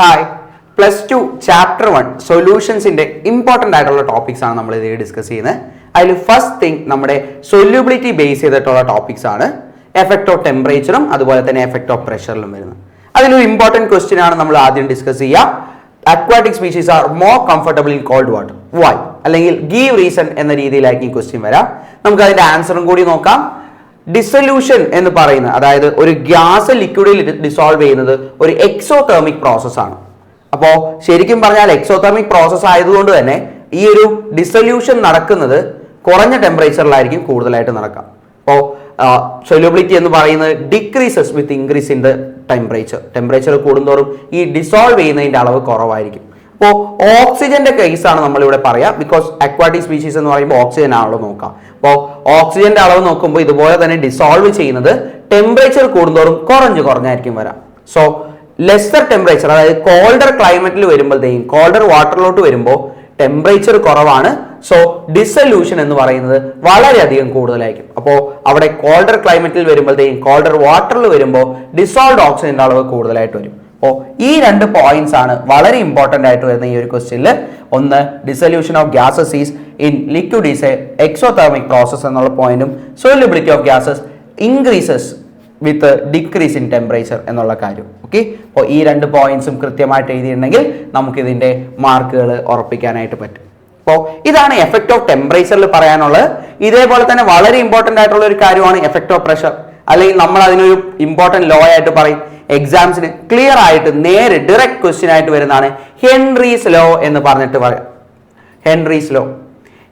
Hi plus two chapter one സൊല്യൂഷൻസിന്റെ important ആയിട്ടുള്ള topics ആണ് നമ്മൾ ഇതിൽ ഡിസ്കസ് ചെയ്യുന്നത്. അതിൽ ഫസ്റ്റ് തിങ് നമ്മുടെ സൊല്യൂബിലിറ്റി ബേസ് ചെയ്തിട്ടുള്ള ടോപ്പിക്സ് ആണ്. എഫക്ട് ഓഫ് ടെമ്പറേച്ചറും അതുപോലെ തന്നെ എഫക്ട് ഓഫ് പ്രഷറിലും വരുന്നത്. അതിലൊരു ഇമ്പോർട്ടന്റ് ക്വസ്റ്റ്യൻ ആണ് നമ്മൾ ആദ്യം ഡിസ്കസ് ചെയ്യുക aquatic species are more comfortable in cold water why അല്ലെങ്കിൽ ഗീവ് റീസൺ എന്ന രീതിയിലായിരിക്കും ക്വസ്റ്റ്യൻ വരാം. നമുക്ക് അതിന്റെ ആൻസറും കൂടി നോക്കാം. ഡിസൊല്യൂഷൻ എന്ന് പറയുന്നത് അതായത് ഒരു ഗ്യാസ് ലിക്വിഡിൽ ഡിസോൾവ് ചെയ്യുന്നത് ഒരു എക്സോതെർമിക് പ്രോസസ് ആണ്. അപ്പോൾ ശരിക്കും പറഞ്ഞാൽ എക്സോതെർമിക് പ്രോസസ് ആയതുകൊണ്ട് തന്നെ ഈ ഒരു ഡിസൊല്യൂഷൻ നടക്കുന്നത് കുറഞ്ഞ ടെമ്പറേച്ചറിലായിരിക്കും കൂടുതലായിട്ട് നടക്കാം അപ്പോൾ സൊല്യൂബിലിറ്റി എന്ന് പറയുന്നത് decreases with increase in the temperature temperature കൂടുന്തോറും ഈ ഡിസോൾവ് ചെയ്യുന്നതിന്റെ അളവ് കുറവായിരിക്കും. അപ്പോൾ ഓക്സിജന്റെ കേസാണ് നമ്മളിവിടെ പറയാം. ബിക്കോസ് അക്വാറ്റിക് സ്പീഷീസ് എന്ന് പറയുമ്പോൾ ഓക്സിജൻ ആണല്ലോ നോക്കാം. അപ്പോൾ ഓക്സിജന്റെ അളവ് നോക്കുമ്പോൾ ഇതുപോലെ തന്നെ ഡിസോൾവ് ചെയ്യുന്നത് ടെമ്പറേച്ചർ കൂടുന്തോറും കുറഞ്ഞു കുറഞ്ഞായിരിക്കും വരാം. സോ ലെസ്സർ ടെമ്പറേച്ചർ അതായത് കോൾഡർ ക്ലൈമറ്റിൽ വരുമ്പോഴത്തേക്കും കോൾഡർ വാട്ടറിലോട്ട് വരുമ്പോൾ ടെമ്പറേച്ചർ കുറവാണ്. സോ ഡിസൊല്യൂഷൻ എന്ന് പറയുന്നത് വളരെയധികം കൂടുതലായിരിക്കും. അപ്പോൾ അവിടെ കോൾഡർ ക്ലൈമറ്റിൽ വരുമ്പോഴത്തേക്കും കോൾഡർ വാട്ടറിൽ വരുമ്പോൾ ഡിസോൾവ് ഓക്സിജന്റെ അളവ് കൂടുതലായിട്ട് വരും. അപ്പോൾ ഈ രണ്ട് പോയിന്റ്സ് ആണ് വളരെ ഇമ്പോർട്ടന്റ് ആയിട്ട് വരുന്ന ഈ ഒരു ക്വസ്റ്റ്യനിൽ ഒന്ന് dissolution of gases is in liquid is a exothermic process എന്നുള്ള പോയിന്റും solubility of gases increases with decrease in temperature എന്നുള്ള കാര്യം. ഓക്കെ അപ്പോൾ ഈ രണ്ട് പോയിന്റ്സും കൃത്യമായിട്ട് എഴുതിയിട്ടുണ്ടെങ്കിൽ നമുക്കിതിന്റെ മാർക്കുകൾ ഉറപ്പിക്കാനായിട്ട് പറ്റും. അപ്പോൾ ഇതാണ് എഫക്ട് ഓഫ് ടെമ്പറേച്ചറിൽ പറയാനുള്ളത്. ഇതേപോലെ തന്നെ വളരെ ഇമ്പോർട്ടന്റ് ആയിട്ടുള്ള ഒരു കാര്യമാണ് എഫക്ട് ഓഫ് പ്രഷർ അല്ലെങ്കിൽ നമ്മൾ അതിനൊരു ഇമ്പോർട്ടന്റ് ലോ ആയിട്ട് പറയും. എക്സാംസിന് ക്ലിയർ ആയിട്ട് നേരെ ഡയറക്റ്റ് ക്വസ്റ്റ്യൻ ആയിട്ട് വരുന്നതാണ് ഹെൻറീസ് ലോ എന്ന് പറഞ്ഞിട്ട് പറയാം. Henry's law.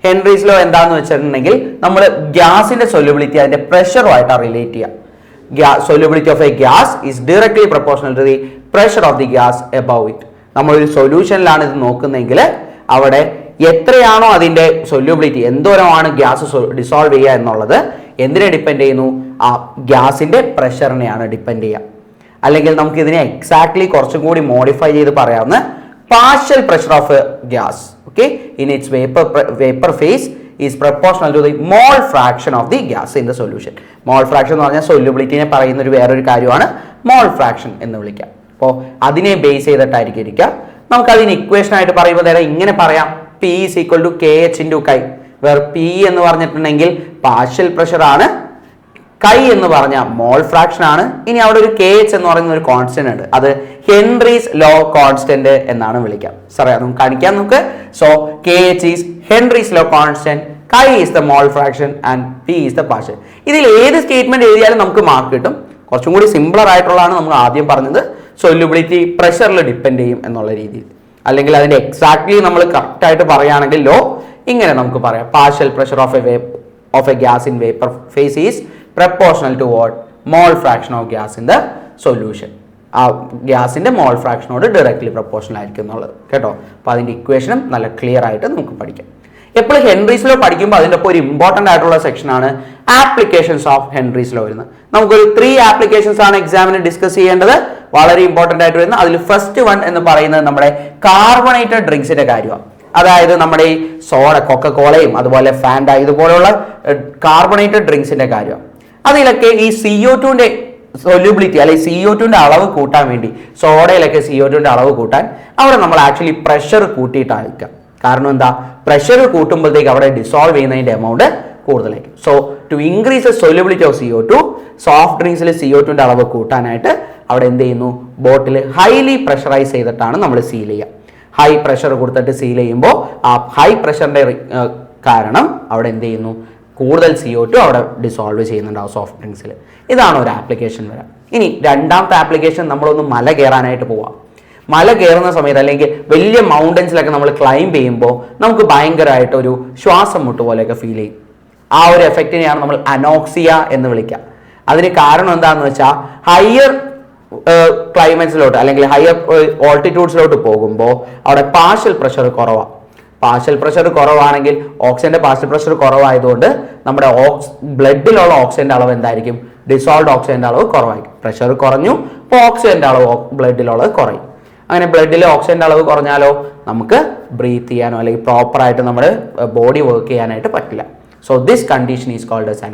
ഹെൻറീസ് ലോ എന്താന്ന് വെച്ചിട്ടുണ്ടെങ്കിൽ നമ്മൾ ഗ്യാസിന്റെ സൊല്യൂബിലിറ്റി അതിന്റെ പ്രഷറുമായിട്ടാണ് റിലേറ്റ് ചെയ്യുക solubility of a gas is directly proportional to the pressure of the gas above it നമ്മളൊരു സൊല്യൂഷനിലാണ് ഇത് നോക്കുന്നതെങ്കിൽ അവിടെ എത്രയാണോ അതിന്റെ സൊല്യൂബിലിറ്റി എന്തോരമാണ് ഗ്യാസ് ഡിസോൾവ് ചെയ്യുക എന്നുള്ളത് എന്തിനെ ഡിപ്പെൻഡ് ചെയ്യുന്നു? ആ ഗ്യാസിന്റെ പ്രഷറിനെയാണ് ഡിപ്പെൻഡ് ചെയ്യുക അല്ലെങ്കിൽ നമുക്ക് ഇതിനെ എക്സാക്ട്ലി കുറച്ചും കൂടി മോഡിഫൈ ചെയ്ത് പറയാവുന്ന partial pressure of gas okay in its vapour vapour phase is proportional to the mole fraction of the gas in the solution mole fraction എന്ന് പറഞ്ഞാൽ സൊല്യൂബിലിറ്റിനെ പറയുന്ന ഒരു വേറൊരു കാര്യമാണ്. മോൾ ഫ്രാക്ഷൻ എന്ന് വിളിക്കാം. അപ്പോൾ അതിനെ ബേസ് ചെയ്തിട്ടായിരിക്കും ഇരിക്കുക. നമുക്ക് അതിന് ഇക്വേഷൻ ആയിട്ട് പറയുമ്പോൾ നേരെ ഇങ്ങനെ പറയാം. P is equal to K H into chi where P എന്ന് പറഞ്ഞിട്ടുണ്ടെങ്കിൽ പാർഷ്യൽ പ്രഷർ ആണ് കൈ എന്ന് പറഞ്ഞ മോൾ ഫ്രാക്ഷൻ ആണ്. ഇനി അവിടെ ഒരു കെ എച്ച് എന്ന് പറയുന്ന ഒരു കോൺസ്റ്റന്റ് ഉണ്ട്. അത് ഹെൻറീസ് ലോ കോൺസ്റ്റന്റ് എന്നാണ് വിളിക്കാം. സാറേ അതും കാണിക്കാം നമുക്ക്. So K H is Henry's law constant chi is the mole fraction and P is the partial ഇതിൽ ഏത് സ്റ്റേറ്റ്മെന്റ് എഴുതിയാലും നമുക്ക് മാർക്ക് കിട്ടും. കുറച്ചും കൂടി സിംപ്ലർ ആയിട്ടുള്ളതാണ് നമ്മൾ ആദ്യം പറഞ്ഞത്. സൊല്യൂബിലിറ്റി പ്രഷറിൽ ഡിപ്പെൻഡ് ചെയ്യും എന്നുള്ള രീതിയിൽ. അല്ലെങ്കിൽ അതിന്റെ എക്സാക്ട്ലി നമ്മൾ കറക്റ്റ് ആയിട്ട് പറയുകയാണെങ്കിൽ ലോ ഇങ്ങനെ നമുക്ക് പറയാം. Partial pressure of a vapour of a gas in vapour phase is proportional to what mole fraction of gas in the solution ആ ഗ്യാസിന്റെ മോൾ ഫ്രാക്ഷനോട് ഡയറക്റ്റ്ലി പ്രപ്പോർഷണൽ ആയിരിക്കും എന്നുള്ളത്. കേട്ടോ? അപ്പോൾ അതിന്റെ ഇക്വേഷനും നല്ല ക്ലിയർ ആയിട്ട് നമുക്ക് പഠിക്കാം. എപ്പോഴും ഹെൻറീസ് ലോ പഠിക്കുമ്പോൾ അതിന്റെ ഒപ്പം ഒരു ഇമ്പോർട്ടന്റ് ആയിട്ടുള്ള സെക്ഷനാണ് ആപ്ലിക്കേഷൻസ് ഓഫ് ഹെൻറീസ് ലോ വരുന്നത്. നമുക്കൊരു ത്രീ ആപ്ലിക്കേഷൻസ് ആണ് എക്സാമിന് ഡിസ്കസ് ചെയ്യേണ്ടത്. വളരെ ഇമ്പോർട്ടന്റ് ആയിട്ട് വരുന്നത്. അതിൽ ഫസ്റ്റ് വൺ എന്ന് പറയുന്നത് നമ്മുടെ കാർബണേറ്റഡ് ഡ്രിങ്ക്സിന്റെ കാര്യമാണ്. അതായത് നമ്മുടെ ഈ സോഡ കൊക്ക കോളയും അതുപോലെ ഫാൻഡ ഇതുപോലെയുള്ള കാർബണേറ്റഡ് ഡ്രിങ്ക്സിന്റെ കാര്യം. അതിലൊക്കെ ഈ സി ഒ ടുവിന്റെ സൊല്യൂബിലിറ്റി അല്ലെങ്കിൽ സി ഒ ടുവിന്റെ അളവ് കൂട്ടാൻ വേണ്ടി സോഡയിലൊക്കെ സി ഒ ടുവിന്റെ അളവ് കൂട്ടാൻ അവിടെ നമ്മൾ ആക്ച്വലി പ്രഷർ കൂട്ടിയിട്ടായിരിക്കാം. കാരണം എന്താ? പ്രഷർ കൂട്ടുമ്പോഴത്തേക്ക് അവിടെ ഡിസോൾവ് ചെയ്യുന്നതിന്റെ എമൗണ്ട് കൂടുതലായിരിക്കും. So to increase solubility of C O two soft ഡ്രിങ്ക്സിൽ C O ടുവിന്റെ അളവ് കൂട്ടാനായിട്ട് അവിടെ എന്ത് ചെയ്യുന്നു? ബോട്ടിൽ ഹൈലി പ്രഷറൈസ് ചെയ്തിട്ടാണ് നമ്മൾ സീൽ ചെയ്യുക. ഹൈ പ്രഷർ കൊടുത്തിട്ട് സീൽ ചെയ്യുമ്പോൾ ആ ഹൈ പ്രഷറിന്റെ കാരണം അവിടെ എന്ത് ചെയ്യുന്നു? കൂടുതൽ സി ഒ ടു അവിടെ ഡിസോൾവ് ചെയ്യുന്നുണ്ടാവും സോഫ്റ്റ് ഡ്രിങ്ക്സിൽ ഇതാണ് ഒരു ആപ്ലിക്കേഷൻ വരാം. ഇനി രണ്ടാമത്തെ ആപ്ലിക്കേഷൻ നമ്മളൊന്ന് മല കയറാനായിട്ട് പോവാം. മല കയറുന്ന സമയത്ത് അല്ലെങ്കിൽ വലിയ മൗണ്ടൻസിലൊക്കെ നമ്മൾ ക്ലൈംബ് ചെയ്യുമ്പോൾ നമുക്ക് ഭയങ്കരമായിട്ട് ഒരു ശ്വാസം മുട്ട് പോലെയൊക്കെ ഫീൽ ചെയ്യും. ആ ഒരു എഫക്റ്റിനെയാണ് നമ്മൾ അനോക്സിയ എന്ന് വിളിക്കുക അതിന് കാരണം എന്താണെന്ന് വെച്ചാൽ ഹയർ ക്ലൈമറ്റ്സിലോട്ട് അല്ലെങ്കിൽ ഹയർ ഓൾട്ടിറ്റ്യൂഡ്സിലോട്ട് പോകുമ്പോൾ അവിടെ പാർഷ്യൽ പ്രഷർ കുറവാണ് പാർഷ്യൽ പ്രഷർ കുറവാണെങ്കിൽ ഓക്സിജന്റെ പാർഷ്യൽ പ്രഷർ കുറവായതുകൊണ്ട് നമ്മുടെ ഓക്സ് ബ്ലഡിലുള്ള ഓക്സിജന്റെ അളവ് എന്തായിരിക്കും? ഡിസോൾവ് ഓക്സിജന്റെ അളവ് കുറവായിരിക്കും. പ്രഷർ കുറഞ്ഞു അപ്പോൾ ഓക്സിജന്റെ അളവ് ബ്ലഡിലുള്ളത് കുറയും. അങ്ങനെ ബ്ലഡിലെ ഓക്സിജന്റെ അളവ് കുറഞ്ഞാലോ? നമുക്ക് ബ്രീത്ത് ചെയ്യാനോ അല്ലെങ്കിൽ പ്രോപ്പറായിട്ട് നമ്മുടെ ബോഡി വർക്ക് ചെയ്യാനായിട്ട് പറ്റില്ല. So this condition is called as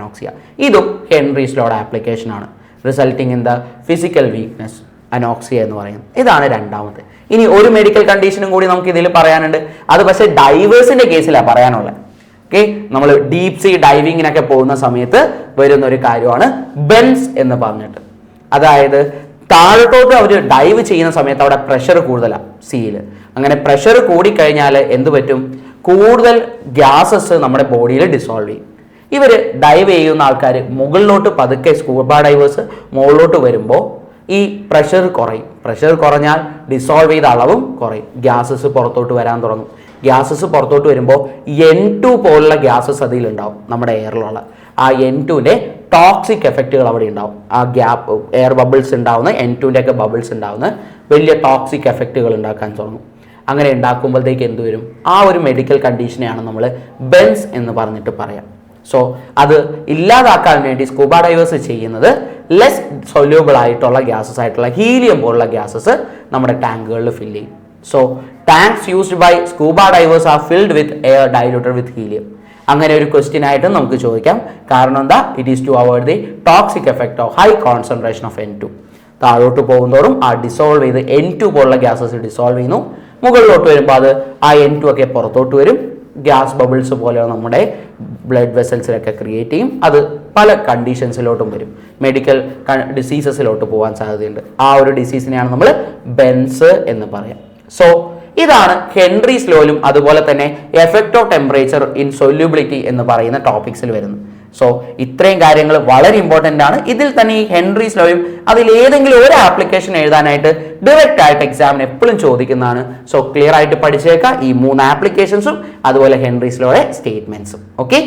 ഇതും ഹെൻറീസ് ലോഡ് ആപ്ലിക്കേഷൻ ആണ്. Resulting in the physical weakness anoxia എന്ന് പറയുന്നത്. ഇതാണ് രണ്ടാമത് ഇനി ഒരു മെഡിക്കൽ കണ്ടീഷനും കൂടി നമുക്ക് ഇതിൽ പറയാനുണ്ട്. അത് പക്ഷേ ഡൈവേഴ്സിന്റെ കേസിലാണ് പറയാനുള്ളത് ഓക്കെ നമ്മൾ ഡീപ് സീ ഡൈവിങ്ങിനൊക്കെ പോകുന്ന സമയത്ത് വരുന്ന ഒരു കാര്യമാണ് ബെൻസ് എന്ന് പറഞ്ഞിട്ട്. അതായത് താഴോട്ട് അവർ ഡൈവ് ചെയ്യുന്ന സമയത്ത് അവിടെ പ്രഷർ കൂടുതലാണ് സീയിൽ അങ്ങനെ പ്രഷർ കൂടിക്കഴിഞ്ഞാൽ എന്ത് പറ്റും? കൂടുതൽ ഗ്യാസസ് നമ്മുടെ ബോഡിയിൽ ഡിസോൾവ് ചെയ്യും. ഇവർ ഡൈവ് ചെയ്യുന്ന ആൾക്കാർ മുകളിലോട്ട് പതുക്കെ സ്കൂബ ഡൈവേഴ്സ് മുകളിലോട്ട് വരുമ്പോൾ ഈ പ്രഷർ കുറയും. പ്രഷർ കുറഞ്ഞാൽ ഡിസോൾവ് ചെയ്ത അളവും കുറയും. ഗ്യാസസ് പുറത്തോട്ട് വരാൻ തുടങ്ങും. ഗ്യാസസ് പുറത്തോട്ട് വരുമ്പോൾ എൻ ടു പോലുള്ള ഗ്യാസസ് അതിലുണ്ടാവും നമ്മുടെ എയറിലുള്ള ആ എൻ ടുവിന്റെ ടോക്സിക് എഫക്റ്റുകൾ അവിടെ ഉണ്ടാവും. ആ ഗ്യാപ്പ് എയർ ബബിൾസ് ഉണ്ടാവുന്ന എൻ ടുവിന്റെ ഒക്കെ ബബിൾസ് ഉണ്ടാവുന്ന വലിയ ടോക്സിക് എഫക്റ്റുകൾ ഉണ്ടാക്കാൻ തുടങ്ങും. അങ്ങനെ ഉണ്ടാക്കുമ്പോഴത്തേക്ക് എന്ത് വരും? ആ ഒരു മെഡിക്കൽ കണ്ടീഷനെയാണ് നമ്മൾ ബെൻസ് എന്ന് പറഞ്ഞിട്ട് പറയാം. സോ അത് ഇല്ലാതാക്കാൻ വേണ്ടി സ്കൂബ ഡൈവേഴ്സ് ചെയ്യുന്നത് ലെസ് സൊല്യൂബിൾ ആയിട്ടുള്ള ഗ്യാസസ് ആയിട്ടുള്ള ഹീലിയം പോലുള്ള ഗ്യാസസ് നമ്മുടെ ടാങ്കുകളിൽ ഫിൽ ചെയ്യും. So tanks used by scuba divers are filled with air diluted with helium അങ്ങനെ ഒരു ക്വസ്റ്റ്യൻ ആയിട്ട് നമുക്ക് ചോദിക്കാം. കാരണം എന്താ? It is to avoid the toxic effect of high concentration of N two താഴോട്ട് പോകുന്നതോറും ആ ഡിസോൾവ് ചെയ്ത് എൻ ടു പോലുള്ള ഗ്യാസസ് ഡിസോൾവ് ചെയ്യുന്നു. മുകളിലോട്ട് വരുമ്പോൾ അത് ആ എൻ ടു ഒക്കെ പുറത്തോട്ട് വരും. ഗ്യാസ് ബബിൾസ് പോലെ നമ്മുടെ ബ്ലഡ് വെസൽസിലൊക്കെ ക്രിയേറ്റ് ചെയ്യും. അത് പല കണ്ടീഷൻസിലോട്ടും വരും. മെഡിക്കൽ ഡിസീസസിലോട്ട് പോകാൻ സാധ്യതയുണ്ട്. ആ ഒരു ഡിസീസിനെയാണ് നമ്മൾ ബെൻസ് എന്ന് പറയാം. സോ ഇതാണ് ഹെൻറീസ് ലോയിലും അതുപോലെ തന്നെ effect of temperature in solubility എന്ന് പറയുന്ന ടോപ്പിക്സിൽ വരുന്നത്. സോ ഇത്രയും കാര്യങ്ങൾ വളരെ ഇമ്പോർട്ടന്റ് ആണ്. ഇതിൽ തന്നെ ഈ ഹെൻറീസ് ലോയും അതിൽ ഏതെങ്കിലും ഒരു ആപ്ലിക്കേഷൻ എഴുതാനായിട്ട് ഡയറക്റ്റ് ആയിട്ട് എക്സാമിന് എപ്പോഴും ചോദിക്കുന്നതാണ്. സോ ക്ലിയർ ആയിട്ട് പഠിച്ചേക്കാം. ഈ മൂന്ന് ആപ്ലിക്കേഷൻസും അതുപോലെ ഹെൻറീസ് ലോയുടെ സ്റ്റേറ്റ്മെന്റ്സും ഓക്കെ